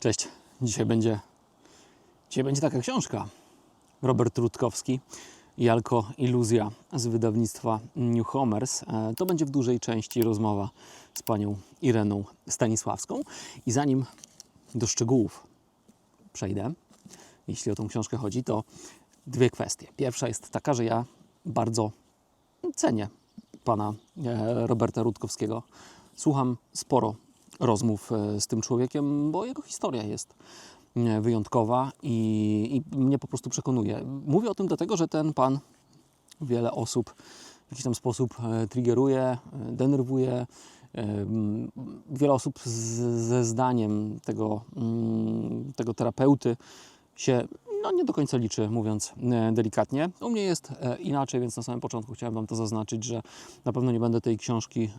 Cześć. Dzisiaj będzie, dzisiaj będzie taka książka. Robert Rutkowski i Alko Iluzja z wydawnictwa New Homers. E, To będzie w dużej części rozmowa z panią Ireną Stanisławską. I zanim do szczegółów przejdę, jeśli o tą książkę chodzi, to dwie kwestie. Pierwsza jest taka, że ja bardzo cenię pana e, Roberta Rutkowskiego. Słucham sporo rozmów e, z tym człowiekiem, bo jego historia jest e, wyjątkowa i, i mnie po prostu przekonuje. Mówię o tym dlatego, że ten pan wiele osób w jakiś tam sposób e, triggeruje, denerwuje. Wiele osób z, ze zdaniem tego, mm, tego terapeuty się no, nie do końca liczy, mówiąc delikatnie. U mnie jest inaczej, więc na samym początku chciałem Wam to zaznaczyć, że na pewno nie będę tej książki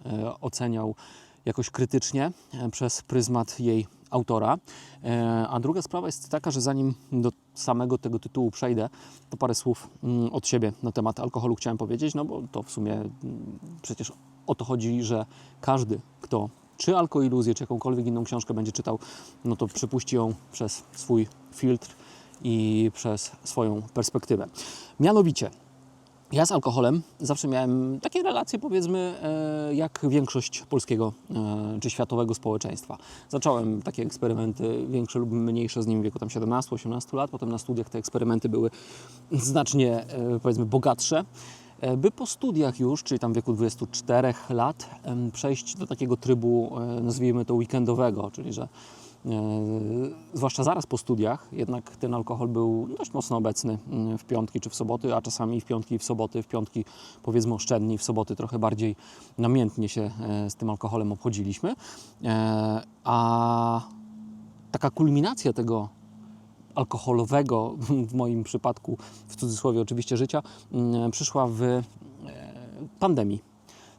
oceniał jakoś krytycznie e, przez pryzmat jej autora. E, A druga sprawa jest taka, że zanim do samego tego tytułu przejdę, to parę słów mm, od siebie na temat alkoholu chciałem powiedzieć, no bo to w sumie mm, przecież o to chodzi, że każdy, kto czy alkoiluzję, czy jakąkolwiek inną książkę będzie czytał, no to przepuści ją przez swój filtr i przez swoją perspektywę. Mianowicie, ja z alkoholem zawsze miałem takie relacje, powiedzmy, e, jak większość polskiego e, czy światowego społeczeństwa. Zacząłem takie eksperymenty, większe lub mniejsze z nim w wieku tam 17-18 lat. Potem na studiach te eksperymenty były znacznie, e, powiedzmy, bogatsze. By po studiach już, czyli tam w wieku 24 lat, przejść do takiego trybu, nazwijmy to weekendowego, czyli że zwłaszcza zaraz po studiach, jednak ten alkohol był dość mocno obecny mm, w piątki czy w soboty, a czasami w piątki i w soboty, w piątki powiedzmy oszczędni, w soboty trochę bardziej namiętnie się e, z tym alkoholem obchodziliśmy. E, A taka kulminacja tego alkoholowego, w moim przypadku, w cudzysłowie oczywiście, życia, mm, przyszła w e, pandemii.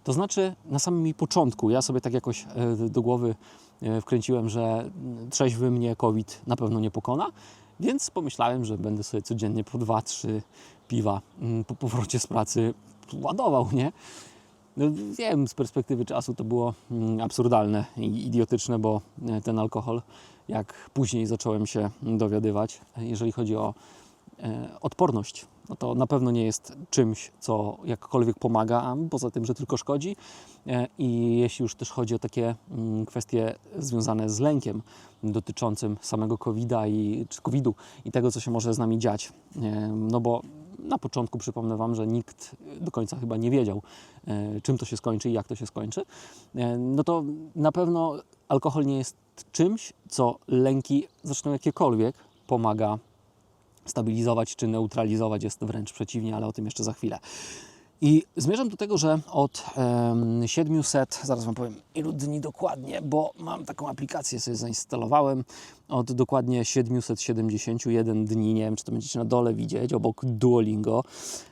To znaczy, na samym początku, ja sobie tak jakoś e, do głowy e, wkręciłem, że trzeźwy mnie COVID na pewno nie pokona, więc pomyślałem, że będę sobie codziennie po dwa, trzy piwa mm, po powrocie z pracy ładował, nie? No, wiem, z perspektywy czasu to było mm, absurdalne i idiotyczne, bo e, ten alkohol, jak później zacząłem się dowiadywać, jeżeli chodzi o e, odporność, no to na pewno nie jest czymś, co jakkolwiek pomaga, poza tym, że tylko szkodzi. E, I jeśli już też chodzi o takie mm, kwestie związane z lękiem dotyczącym samego COVID-a i czy COVID-u i tego, co się może z nami dziać, E, no bo na początku przypomnę Wam, że nikt do końca chyba nie wiedział, e, czym to się skończy i jak to się skończy, no to na pewno alkohol nie jest czymś, co lęki, zresztą jakiekolwiek, pomaga stabilizować czy neutralizować. Jest wręcz przeciwnie, ale o tym jeszcze za chwilę. I zmierzam do tego, że od em, 700, zaraz Wam powiem ilu dni dokładnie, bo mam taką aplikację sobie zainstalowałem, od dokładnie 771 dni, nie wiem czy to będziecie na dole widzieć, obok Duolingo,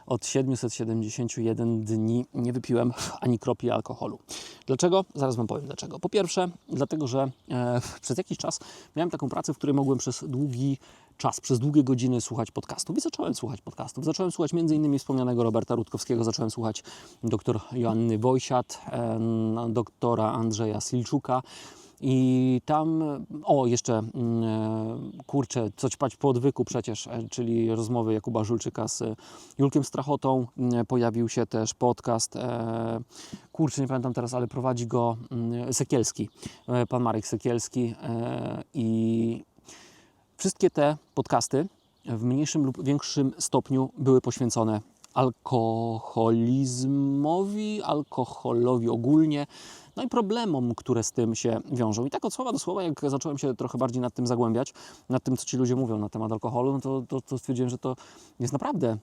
od 771 dni nie wypiłem ani kropli alkoholu. Dlaczego? Zaraz Wam powiem dlaczego. Po pierwsze, dlatego, że e, przez jakiś czas miałem taką pracę, w której mogłem przez długi czas, przez długie godziny słuchać podcastów i zacząłem słuchać podcastów. Zacząłem słuchać m.in. wspomnianego Roberta Rutkowskiego, zacząłem słuchać dr Joanny Wojsiat, doktora Andrzeja Silczuka. I tam, o jeszcze, mm, e, kurczę, coś pać po odwyku przecież, e, czyli rozmowy Jakuba Żulczyka z Julkiem Strachotą. Mm, Pojawił się też podcast, e, kurczę, nie pamiętam teraz, ale prowadzi go mm, Sekielski, e, pan Marek Sekielski. e, I Wszystkie te podcasty w mniejszym lub większym stopniu były poświęcone alkoholizmowi, alkoholowi ogólnie, no i problemom, które z tym się wiążą. I tak od słowa do słowa, jak zacząłem się trochę bardziej nad tym zagłębiać, nad tym, co ci ludzie mówią na temat alkoholu, no to, to, to stwierdziłem, że to jest naprawdę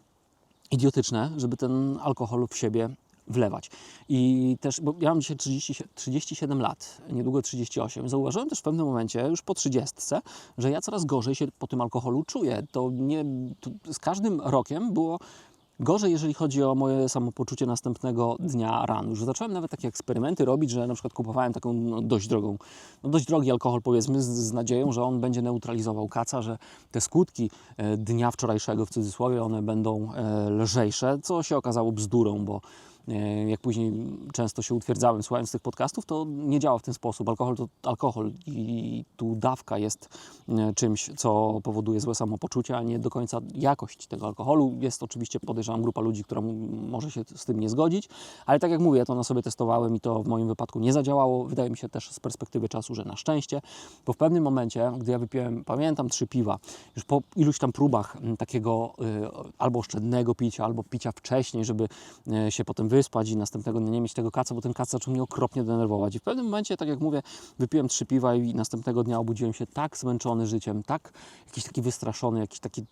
idiotyczne, żeby ten alkohol w siebie wlewać. I też, bo ja mam dzisiaj 30, 37 lat, niedługo 38. Zauważyłem też w pewnym momencie, już po 30, że ja coraz gorzej się po tym alkoholu czuję. To nie, to z każdym rokiem było gorzej, jeżeli chodzi o moje samopoczucie następnego dnia rano. Już zacząłem nawet takie eksperymenty robić, że na przykład kupowałem taką no, dość drogą, no, dość drogi alkohol powiedzmy, z, z nadzieją, że on będzie neutralizował kaca, że te skutki e, dnia wczorajszego w cudzysłowie, one będą e, lżejsze, co się okazało bzdurą, bo jak później często się utwierdzałem słuchając tych podcastów, to nie działa w ten sposób. Alkohol to alkohol i tu dawka jest e, czymś, co powoduje złe samopoczucie, a nie do końca jakość tego alkoholu. Jest oczywiście, podejrzewam, grupa ludzi, która może się z tym nie zgodzić, ale tak jak mówię, to na sobie testowałem i to w moim wypadku nie zadziałało. Wydaje mi się też z perspektywy czasu, że na szczęście, bo w pewnym momencie, gdy ja wypiłem, pamiętam, trzy piwa, już po iluś tam próbach takiego y, albo oszczędnego picia, albo picia wcześniej, żeby y, się potem wyspać i następnego dnia nie mieć tego kaca, bo ten kac zaczął mnie okropnie denerwować. I w pewnym momencie, tak jak mówię, wypiłem trzy piwa i następnego dnia obudziłem się tak zmęczony życiem, tak jakiś taki wystraszony, jakiś taki,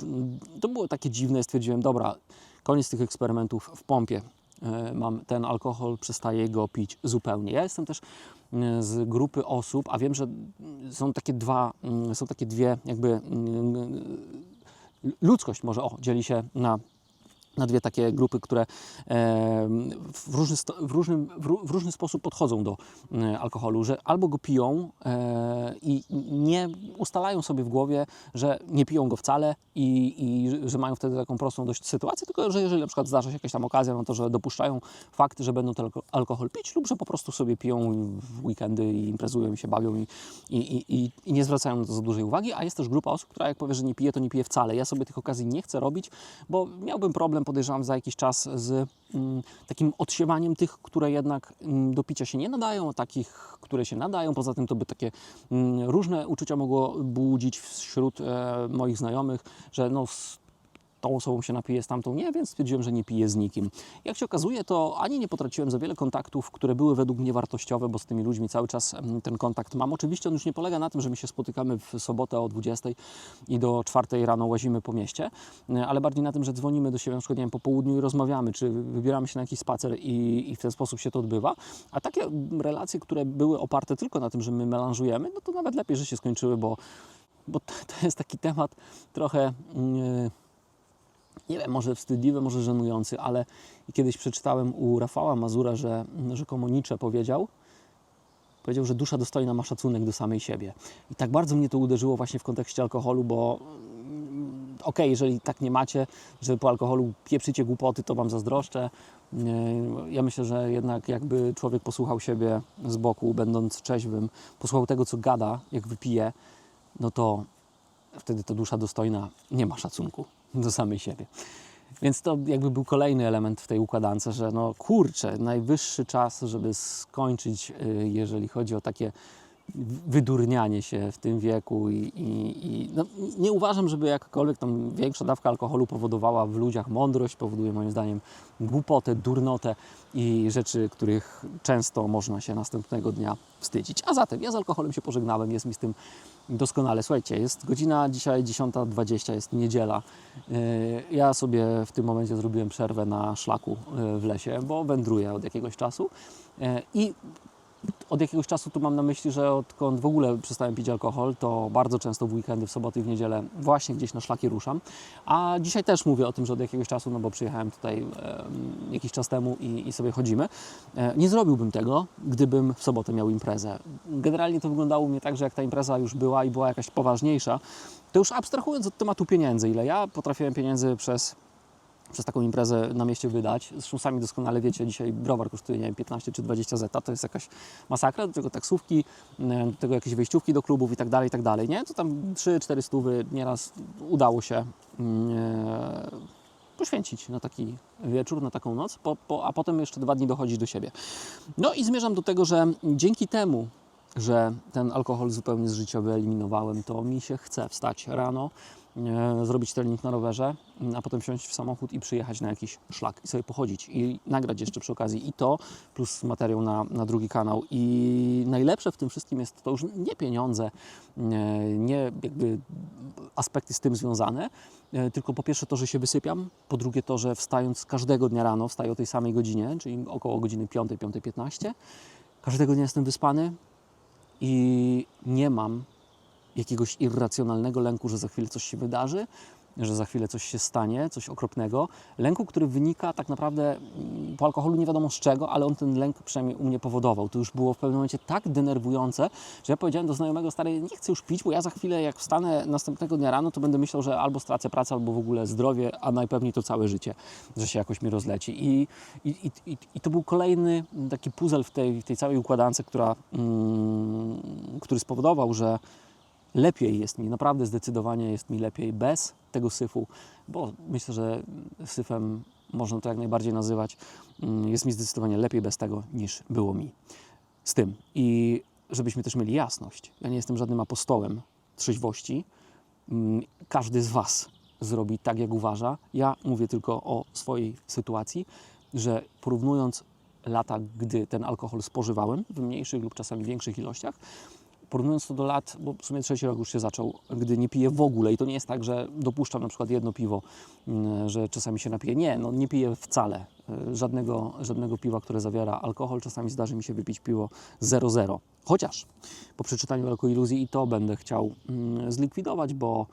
to było takie dziwne, stwierdziłem, dobra, koniec tych eksperymentów w pompie. E, Mam ten alkohol, przestaję go pić zupełnie. Ja jestem też e, z grupy osób, a wiem, że są takie dwa, mm, są takie dwie jakby mm, ludzkość może o, dzieli się na na dwie takie grupy, które w różny, w, różnym, w, ró- w różny sposób podchodzą do e, alkoholu, że albo go piją e, i nie ustalają sobie w głowie, że nie piją go wcale i, i że mają wtedy taką prostą dość sytuację, tylko że jeżeli na przykład zdarza się jakaś tam okazja, no to że dopuszczają fakt, że będą ten alko- alkohol pić lub że po prostu sobie piją w weekendy i imprezują i się bawią i, i, i, i nie zwracają na to za dużej uwagi, a jest też grupa osób, która jak powie, że nie pije, to nie pije wcale. Ja sobie tych okazji nie chcę robić, bo miałbym problem, podejrzewam, za jakiś czas z mm, takim odsiewaniem tych, które jednak mm, do picia się nie nadają, takich, które się nadają. Poza tym to by takie mm, różne uczucia mogło budzić wśród e, moich znajomych, że no tą osobą się napiję, z tamtą nie, więc stwierdziłem, że nie piję z nikim. Jak się okazuje, to ani nie potraciłem za wiele kontaktów, które były według mnie wartościowe, bo z tymi ludźmi cały czas ten kontakt mam. Oczywiście on już nie polega na tym, że my się spotykamy w sobotę o 20 i do 4 rano łazimy po mieście, e, ale bardziej na tym, że dzwonimy do siebie na przykład nie wiem, po południu i rozmawiamy, czy wybieramy się na jakiś spacer i, i w ten sposób się to odbywa. A takie relacje, które były oparte tylko na tym, że my melanżujemy, no to nawet lepiej, że się skończyły, bo, bo to, to jest taki temat trochę... Yy, nie wiem, może wstydliwy, może żenujący, ale kiedyś przeczytałem u Rafała Mazura, że rzekomo Nietzsche powiedział, powiedział, że dusza dostojna ma szacunek do samej siebie. I tak bardzo mnie to uderzyło właśnie w kontekście alkoholu, bo mm, okej, jeżeli tak nie macie, że po alkoholu pieprzycie głupoty, to Wam zazdroszczę. Ja myślę, że jednak jakby człowiek posłuchał siebie z boku, będąc trzeźwym, posłuchał tego, co gada, jak wypije, no to wtedy ta dusza dostojna nie ma szacunku do samej siebie. Więc to jakby był kolejny element w tej układance, że no kurczę, najwyższy czas, żeby skończyć, y, jeżeli chodzi o takie wydurnianie się w tym wieku i, i, i no, nie uważam, żeby jakakolwiek tam większa dawka alkoholu powodowała w ludziach mądrość, powoduje moim zdaniem głupotę, durnotę i rzeczy, których często można się następnego dnia wstydzić. A zatem ja z alkoholem się pożegnałem, jest mi z tym doskonale. Słuchajcie, jest godzina dzisiaj 10.20, jest niedziela. Yy, Ja sobie w tym momencie zrobiłem przerwę na szlaku yy, w lesie, bo wędruję od jakiegoś czasu Yy, i od jakiegoś czasu tu mam na myśli, że odkąd w ogóle przestałem pić alkohol, to bardzo często w weekendy, w soboty i w niedzielę właśnie gdzieś na szlaki ruszam. A dzisiaj też mówię o tym, że od jakiegoś czasu, no bo przyjechałem tutaj em, jakiś czas temu i, i sobie chodzimy. E, nie zrobiłbym tego, gdybym w sobotę miał imprezę. Generalnie to wyglądało u mnie tak, że jak ta impreza już była i była jakaś poważniejsza, to już abstrahując od tematu pieniędzy, ile ja potrafiłem pieniędzy przez przez taką imprezę na mieście wydać. Zresztą sami doskonale wiecie, dzisiaj browar kosztuje nie wiem, 15 czy 20 zeta, to jest jakaś masakra, do tego taksówki, e, do tego jakieś wejściówki do klubów i tak dalej, i tak dalej, nie? To tam 3-4 stówy nieraz udało się mm, e, poświęcić na taki wieczór, na taką noc, po, po, a potem jeszcze dwa dni dochodzić do siebie. No i zmierzam do tego, że dzięki temu, że ten alkohol zupełnie z życia wyeliminowałem, to mi się chce wstać rano, zrobić trening na rowerze, a potem wsiąść w samochód i przyjechać na jakiś szlak i sobie pochodzić i nagrać jeszcze przy okazji i to, plus materiał na, na drugi kanał. I najlepsze w tym wszystkim jest to już nie pieniądze, nie, nie jakby aspekty z tym związane, e, tylko po pierwsze to, że się wysypiam, po drugie to, że wstając każdego dnia rano, wstaję o tej samej godzinie, czyli około godziny 5, 5.15, każdego dnia jestem wyspany i nie mam jakiegoś irracjonalnego lęku, że za chwilę coś się wydarzy, że za chwilę coś się stanie, coś okropnego. Lęku, który wynika tak naprawdę mm, po alkoholu nie wiadomo z czego, ale on ten lęk przynajmniej u mnie powodował. To już było w pewnym momencie tak denerwujące, że ja powiedziałem do znajomego, stary, nie chcę już pić, bo ja za chwilę jak wstanę następnego dnia rano, to będę myślał, że albo stracę pracę, albo w ogóle zdrowie, a najpewniej to całe życie, że się jakoś mi rozleci. I, i, i, i, to był kolejny taki puzzle w tej, tej całej układance, która, mm, który spowodował, że lepiej jest mi, naprawdę zdecydowanie jest mi lepiej bez tego syfu, bo myślę, że syfem można to jak najbardziej nazywać. Mm, Jest mi zdecydowanie lepiej bez tego niż było mi z tym. I żebyśmy też mieli jasność, ja nie jestem żadnym apostołem trzeźwości. Mm, Każdy z Was zrobi tak, jak uważa. Ja mówię tylko o swojej sytuacji, że porównując lata, gdy ten alkohol spożywałem w mniejszych lub czasami większych ilościach, porównując to do lat, bo w sumie trzeci rok już się zaczął, gdy nie piję w ogóle i to nie jest tak, że dopuszczam na przykład jedno piwo, mm, że czasami się napiję. Nie, no nie piję wcale y, żadnego, żadnego piwa, które zawiera alkohol. Czasami zdarzy mi się wypić piwo 0,0. Chociaż po przeczytaniu Alkoiluzji i to będę chciał mm, zlikwidować, bo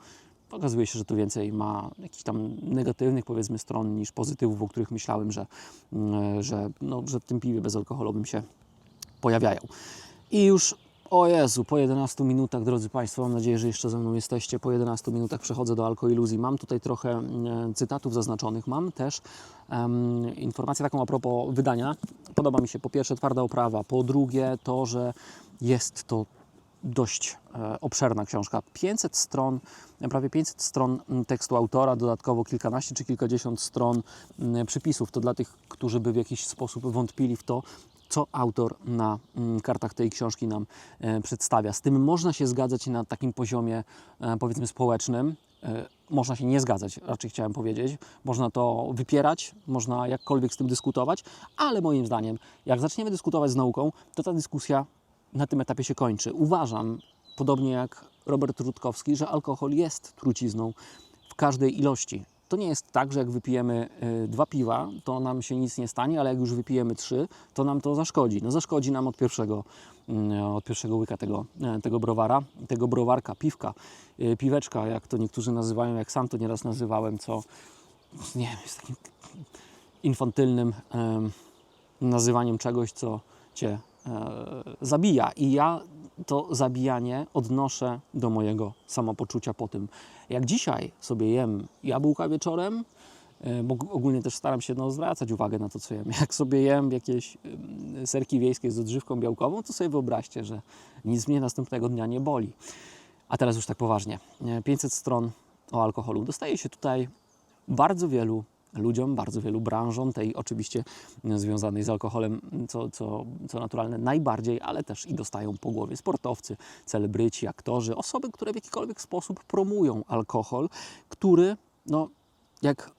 okazuje się, że to więcej ma jakichś tam negatywnych powiedzmy stron niż pozytywów, o których myślałem, że, mm, że, no, że w tym piwie bezalkoholowym się pojawiają. I już, o Jezu, po 11 minutach, drodzy Państwo, mam nadzieję, że jeszcze ze mną jesteście, po 11 minutach przechodzę do alkoiluzji. Mam tutaj trochę mm, cytatów zaznaczonych, mam też em, informację taką a propos wydania. Podoba mi się po pierwsze twarda oprawa, po drugie to, że jest to dość e, obszerna książka. 500 stron, e, prawie 500 stron m, tekstu autora, dodatkowo kilkanaście czy kilkadziesiąt stron m, przypisów. To dla tych, którzy by w jakiś sposób wątpili w to, co autor na mm, kartach tej książki nam e, przedstawia. Z tym można się zgadzać na takim poziomie, e, powiedzmy, społecznym. E, Można się nie zgadzać, raczej chciałem powiedzieć. Można to wypierać, można jakkolwiek z tym dyskutować, ale moim zdaniem, jak zaczniemy dyskutować z nauką, to ta dyskusja na tym etapie się kończy. Uważam, podobnie jak Robert Rutkowski, że alkohol jest trucizną w każdej ilości. To nie jest tak, że jak wypijemy y, dwa piwa, to nam się nic nie stanie, ale jak już wypijemy trzy, to nam to zaszkodzi. No zaszkodzi nam od pierwszego, y, od pierwszego łyka tego, y, tego browara, tego browarka, piwka, y, piweczka, jak to niektórzy nazywają, jak sam to nieraz nazywałem, co nie wiem, jest takim infantylnym em, nazywaniem czegoś, co cię e, zabija. I ja to zabijanie odnoszę do mojego samopoczucia po tym. Jak dzisiaj sobie jem jabłka wieczorem, e, bo ogólnie też staram się no, zwracać uwagę na to, co jem. Jak sobie jem jakieś serki wiejskie z odżywką białkową, to sobie wyobraźcie, że nic mnie następnego dnia nie boli. A teraz już tak poważnie. E, 500 stron o alkoholu. Dostaje się tutaj bardzo wielu ludziom, bardzo wielu branżom, tej oczywiście związanej z alkoholem, co, co, co naturalne, najbardziej, ale też i dostają po głowie sportowcy, celebryci, aktorzy, osoby, które w jakikolwiek sposób promują alkohol, który, no, jak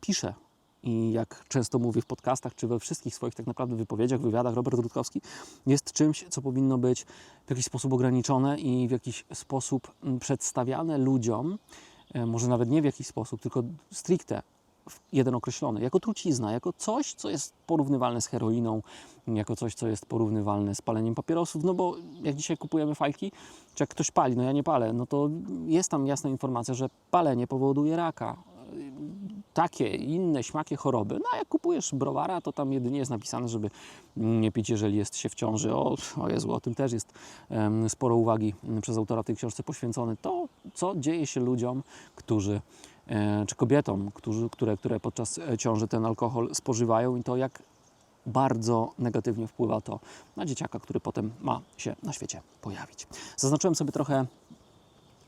pisze i jak często mówię w podcastach, czy we wszystkich swoich tak naprawdę wypowiedziach, wywiadach, Robert Rutkowski jest czymś, co powinno być w jakiś sposób ograniczone i w jakiś sposób mm, przedstawiane ludziom, e, może nawet nie w jakiś sposób, tylko stricte jeden określony, jako trucizna, jako coś, co jest porównywalne z heroiną, jako coś, co jest porównywalne z paleniem papierosów, no bo jak dzisiaj kupujemy fajki, czy jak ktoś pali, no ja nie palę, no to jest tam jasna informacja, że palenie powoduje raka. Takie inne śmakie choroby. No a jak kupujesz browara, to tam jedynie jest napisane, żeby nie pić, jeżeli jest się w ciąży. O, o Jezu, o tym też jest sporo uwagi przez autora tej książce poświęcone. To, co dzieje się ludziom, którzy czy kobietom, którzy, które, które podczas e, ciąży ten alkohol spożywają i to jak bardzo negatywnie wpływa to na dzieciaka, który potem ma się na świecie pojawić. Zaznaczyłem sobie trochę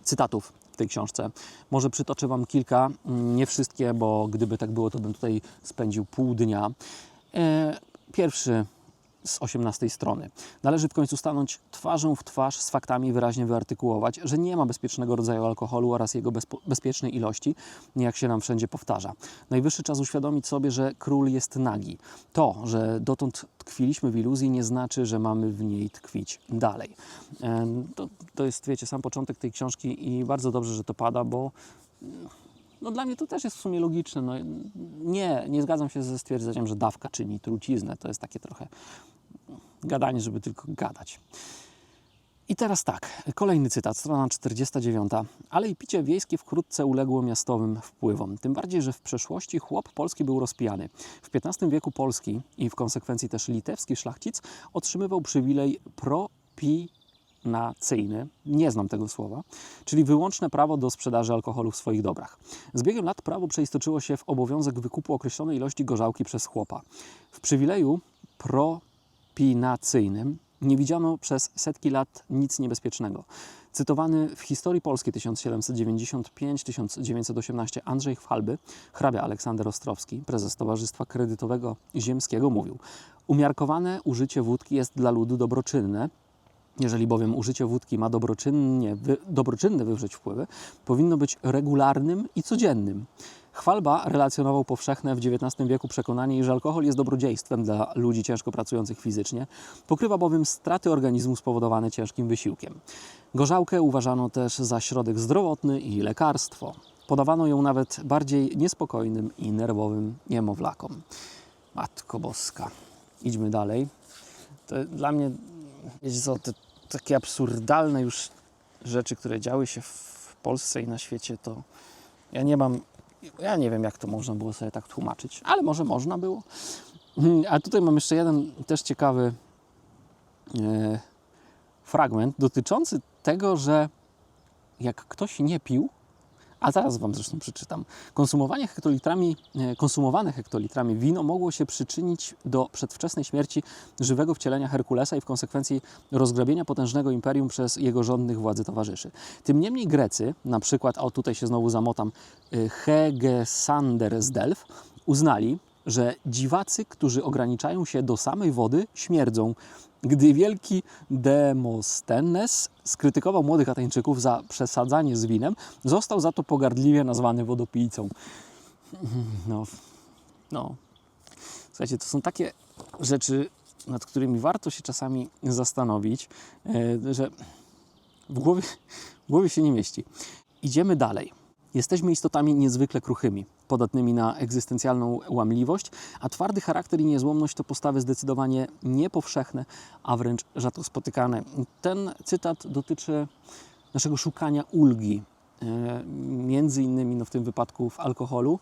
cytatów w tej książce. Może przytoczę Wam kilka, mm, nie wszystkie, bo gdyby tak było, to bym tutaj spędził pół dnia. E, Pierwszy z 18 strony. Należy w końcu stanąć twarzą w twarz z faktami i wyraźnie wyartykułować, że nie ma bezpiecznego rodzaju alkoholu oraz jego bezpiecznej ilości, jak się nam wszędzie powtarza. Najwyższy czas uświadomić sobie, że król jest nagi. To, że dotąd tkwiliśmy w iluzji, nie znaczy, że mamy w niej tkwić dalej. To, to jest, wiecie, sam początek tej książki i bardzo dobrze, że to pada, bo no dla mnie to też jest w sumie logiczne. No, nie, nie zgadzam się ze stwierdzeniem, że dawka czyni truciznę. To jest takie trochę gadanie, żeby tylko gadać. I teraz tak, kolejny cytat, strona 49. Ale i picie wiejskie wkrótce uległo miastowym wpływom. Tym bardziej, że w przeszłości chłop polski był rozpijany. W XV wieku polski i w konsekwencji też litewski szlachcic otrzymywał przywilej propinacyjny, nie znam tego słowa, czyli wyłączne prawo do sprzedaży alkoholu w swoich dobrach. Z biegiem lat prawo przeistoczyło się w obowiązek wykupu określonej ilości gorzałki przez chłopa. W przywileju propinacyjnym nie widziano przez setki lat nic niebezpiecznego. Cytowany w historii Polski 1795-1918 Andrzej Chwalby, hrabia Aleksander Ostrowski, prezes Towarzystwa Kredytowego Ziemskiego mówił Umiarkowane użycie wódki jest dla ludu dobroczynne, jeżeli bowiem użycie wódki ma dobroczynnie, wy, dobroczynne wywrzeć wpływy, powinno być regularnym i codziennym. Chwalba relacjonował powszechne w XIX wieku przekonanie, że alkohol jest dobrodziejstwem dla ludzi ciężko pracujących fizycznie, pokrywa bowiem straty organizmu spowodowane ciężkim wysiłkiem. Gorzałkę uważano też za środek zdrowotny i lekarstwo. Podawano ją nawet bardziej niespokojnym i nerwowym niemowlakom. Matko Boska. Idźmy dalej. To dla mnie, wiecie co, te takie absurdalne już rzeczy, które działy się w Polsce i na świecie, to ja nie mam, ja nie wiem, jak to można było sobie tak tłumaczyć, ale może można było. Mm, A tutaj mam jeszcze jeden też ciekawy e, fragment dotyczący tego, że jak ktoś nie pił, a zaraz Wam zresztą przeczytam. Konsumowanie hektolitrami, e, konsumowane hektolitrami wino mogło się przyczynić do przedwczesnej śmierci żywego wcielenia Herkulesa i w konsekwencji rozgrabienia potężnego imperium przez jego rządnych władzy towarzyszy. Tym niemniej Grecy, na przykład, o tutaj się znowu zamotam, e, Hegesander z Delf, uznali, że dziwacy, którzy ograniczają się do samej wody, śmierdzą. Gdy wielki Demosthenes skrytykował młodych Ateńczyków za przesadzanie z winem, został za to pogardliwie nazwany wodopijcą. No, no. Słuchajcie, to są takie rzeczy, nad którymi warto się czasami zastanowić, e, że w głowie, w głowie się nie mieści. Idziemy dalej. Jesteśmy istotami niezwykle kruchymi, podatnymi na egzystencjalną łamliwość, a twardy charakter i niezłomność to postawy zdecydowanie niepowszechne, a wręcz rzadko spotykane. Ten cytat dotyczy naszego szukania ulgi, e, między innymi no w tym wypadku w alkoholu,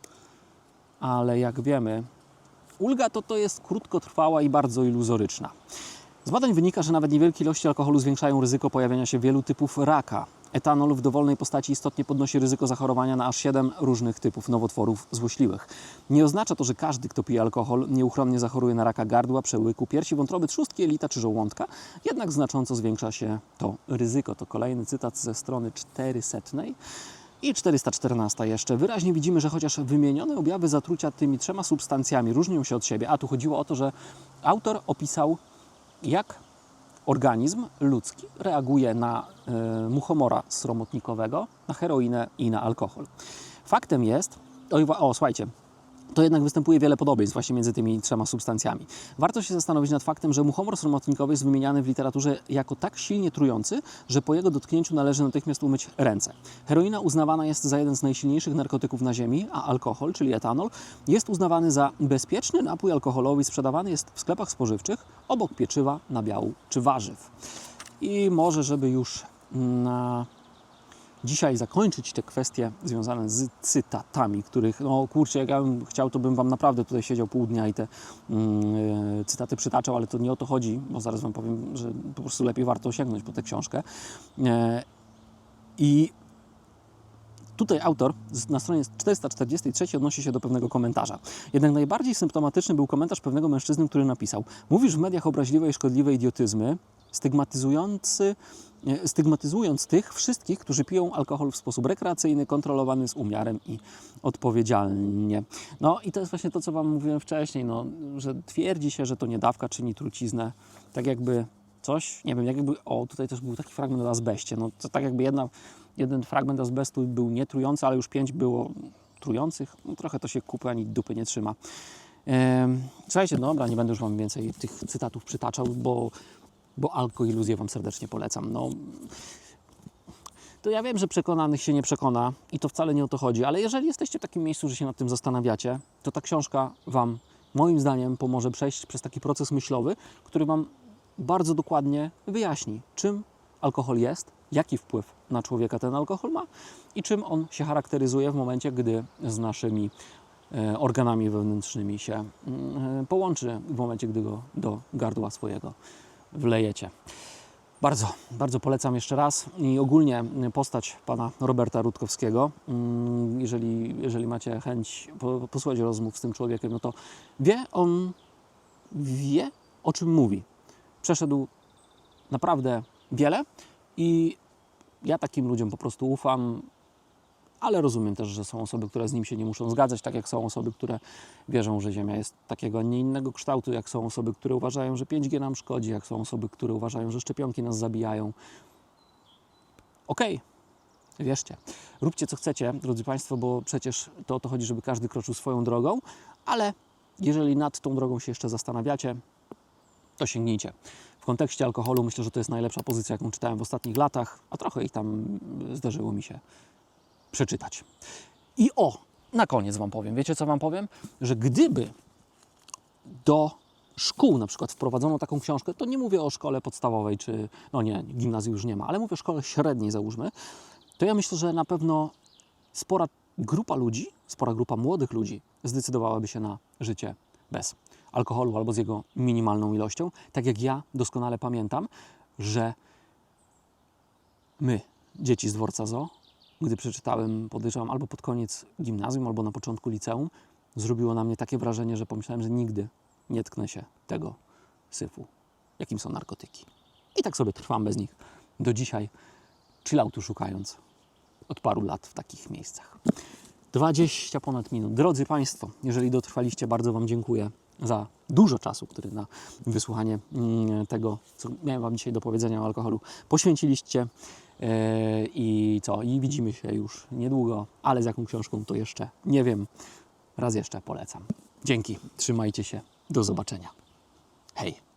ale jak wiemy, ulga to, to jest krótkotrwała i bardzo iluzoryczna. Z badań wynika, że nawet niewielkie ilości alkoholu zwiększają ryzyko pojawienia się wielu typów raka. Etanol w dowolnej postaci istotnie podnosi ryzyko zachorowania na aż 7 różnych typów nowotworów złośliwych. Nie oznacza to, że każdy, kto pije alkohol, nieuchronnie zachoruje na raka gardła, przełyku, piersi, wątroby, trzustki, jelita czy żołądka, jednak znacząco zwiększa się to ryzyko. To kolejny cytat ze strony 400. I 414 jeszcze. Wyraźnie widzimy, że chociaż wymienione objawy zatrucia tymi trzema substancjami różnią się od siebie, a tu chodziło o to, że autor opisał, jak organizm ludzki reaguje na e, muchomora sromotnikowego, na heroinę i na alkohol. Faktem jest, o, o słuchajcie, to jednak występuje wiele podobieństw właśnie między tymi trzema substancjami. Warto się zastanowić nad faktem, że muchomor sromotnikowy jest wymieniany w literaturze jako tak silnie trujący, że po jego dotknięciu należy natychmiast umyć ręce. Heroina uznawana jest za jeden z najsilniejszych narkotyków na ziemi, a alkohol, czyli etanol, jest uznawany za bezpieczny napój alkoholowy i sprzedawany jest w sklepach spożywczych obok pieczywa, nabiału czy warzyw. I może, żeby już na dzisiaj zakończyć te kwestie związane z cytatami, których, no kurczę, jak ja bym chciał, to bym Wam naprawdę tutaj siedział pół dnia i te e, cytaty przytaczał, ale to nie o to chodzi, bo zaraz Wam powiem, że po prostu lepiej warto sięgnąć po tę książkę. E, I Tutaj autor na stronie 443 odnosi się do pewnego komentarza. Jednak najbardziej symptomatyczny był komentarz pewnego mężczyzny, który napisał: Mówisz w mediach obraźliwe i szkodliwe idiotyzmy, stygmatyzujący, stygmatyzując tych wszystkich, którzy piją alkohol w sposób rekreacyjny, kontrolowany z umiarem i odpowiedzialnie. No i to jest właśnie to, co Wam mówiłem wcześniej, no, że twierdzi się, że to niedawka czyni truciznę, tak jakby coś, nie wiem, jakby, o tutaj też był taki fragment o azbeście, no to tak jakby jedna, jeden fragment azbestu był nietrujący, ale już pięć było trujących, no trochę to się kupy ani dupy nie trzyma. Słuchajcie, dobra, nie będę już Wam więcej tych cytatów przytaczał, bo, bo alkoiluzję Wam serdecznie polecam. No, to ja wiem, że przekonanych się nie przekona i to wcale nie o to chodzi, ale jeżeli jesteście w takim miejscu, że się nad tym zastanawiacie, to ta książka Wam, moim zdaniem, pomoże przejść przez taki proces myślowy, który Wam bardzo dokładnie wyjaśni, czym alkohol jest, jaki wpływ na człowieka ten alkohol ma i czym on się charakteryzuje w momencie, gdy z naszymi e, organami wewnętrznymi się mm, e, połączy, w momencie, gdy go do gardła swojego wlejecie. Bardzo, bardzo polecam jeszcze raz i ogólnie postać pana Roberta Rutkowskiego. mm, Jeżeli, jeżeli macie chęć po- posłuchać rozmów z tym człowiekiem, no to wie on, wie o czym mówi. Przeszedł naprawdę wiele i ja takim ludziom po prostu ufam, ale rozumiem też, że są osoby, które z nim się nie muszą zgadzać, tak jak są osoby, które wierzą, że Ziemia jest takiego, a nie innego kształtu, jak są osoby, które uważają, że 5G nam szkodzi, jak są osoby, które uważają, że szczepionki nas zabijają. Okej, wierzcie. Róbcie co chcecie, drodzy Państwo, bo przecież to o to chodzi, żeby każdy kroczył swoją drogą, ale jeżeli nad tą drogą się jeszcze zastanawiacie, to sięgnijcie. W kontekście alkoholu myślę, że to jest najlepsza pozycja, jaką czytałem w ostatnich latach, a trochę ich tam zdarzyło mi się przeczytać. I o, na koniec Wam powiem, wiecie co Wam powiem? Że gdyby do szkół na przykład wprowadzono taką książkę, to nie mówię o szkole podstawowej, czy, no nie, gimnazjum już nie ma, ale mówię o szkole średniej załóżmy, to ja myślę, że na pewno spora grupa ludzi, spora grupa młodych ludzi zdecydowałaby się na życie bez alkoholu albo z jego minimalną ilością. Tak jak ja doskonale pamiętam, że my, dzieci z dworca zoo, gdy przeczytałem, podejrzewam, albo pod koniec gimnazjum, albo na początku liceum, zrobiło na mnie takie wrażenie, że pomyślałem, że nigdy nie tknę się tego syfu, jakim są narkotyki. I tak sobie trwam bez nich do dzisiaj, chilloutu szukając od paru lat w takich miejscach. 20 ponad minut. Drodzy Państwo, jeżeli dotrwaliście, bardzo Wam dziękuję za dużo czasu, który na wysłuchanie mm, tego, co miałem Wam dzisiaj do powiedzenia o alkoholu, poświęciliście. E, I co? I widzimy się już niedługo, ale z jaką książką to jeszcze nie wiem. Raz jeszcze polecam. Dzięki, trzymajcie się, do zobaczenia. Hej!